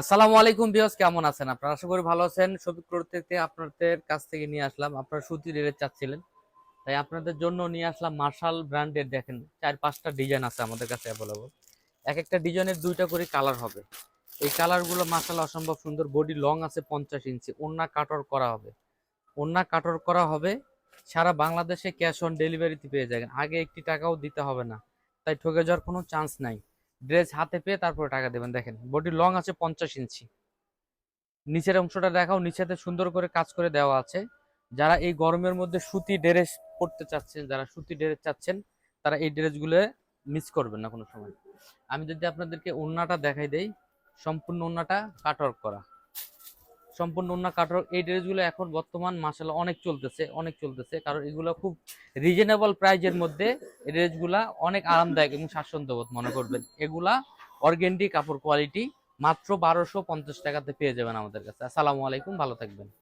আসসালামু আলাইকুম বিয়স কেমন আছেন? আপনারা আশা করি ভালো আছেন। শফিক থেকে আপনাদের কাছ থেকে নিয়ে আসলাম। আপনারা সুতি রেট চাচ্ছিলেন, তাই আপনাদের জন্য নিয়ে আসলাম মার্শাল ব্র্যান্ডের দেখেন, চার পাঁচটা ডিজাইন আছে আমাদের কাছে অ্যাভেলেবল এক একটা ডিজাইনের দুইটা করে কালার হবে। এই কালারগুলো মার্শাল অসম্ভব সুন্দর। বডি লং আছে পঞ্চাশ ইঞ্চি ওন্না কাটর করা হবে। ওন্না কাটর করা হবে, সারা বাংলাদেশে ক্যাশ অন ডেলিভারিতে পেয়ে যাবেন। আগে একটি টাকাও দিতে হবে না, তাই ঠকে যাওয়ার কোনো চান্স নাই। ড্রেস হাতে পেয়ে তারপরে টাকা দেবেন, দেখেন। বডি লং আছে পঞ্চাশ ইঞ্চি। নিচের অংশটা দেখাও, নিচেতে সুন্দর করে কাজ করে দেওয়া আছে। যারা এই গরমের মধ্যে সুতি ড্রেস পরতে চাচ্ছেন, যারা সুতি ড্রেস চাচ্ছেন, তারা এই ড্রেসগুলো মিস করবেন না কোনো সময়। আমি যদি আপনাদেরকে ওন্নাটা দেখাই দেই, সম্পূর্ণ ওন্নাটা কাটওয়ার্ক করা। সম্পূর্ণ অন্য কাটর এই ড্রেসগুলো এখন বর্তমান মাসালা অনেক চলতেছে অনেক চলতেছে। কারণ এগুলো খুব রিজনেবল প্রাইজের মধ্যে এই ড্রেসগুলা অনেক আরামদায়ক এবং স্বাচ্ছন্দ্যবোধ মনে করবেন। এগুলা অর্গেন্ডি কাপড় কোয়ালিটি মাত্র বারোশো পঞ্চাশ টাকাতে পেয়ে যাবেন আমাদের কাছে। আসসালামু আলাইকুম, ভালো থাকবেন।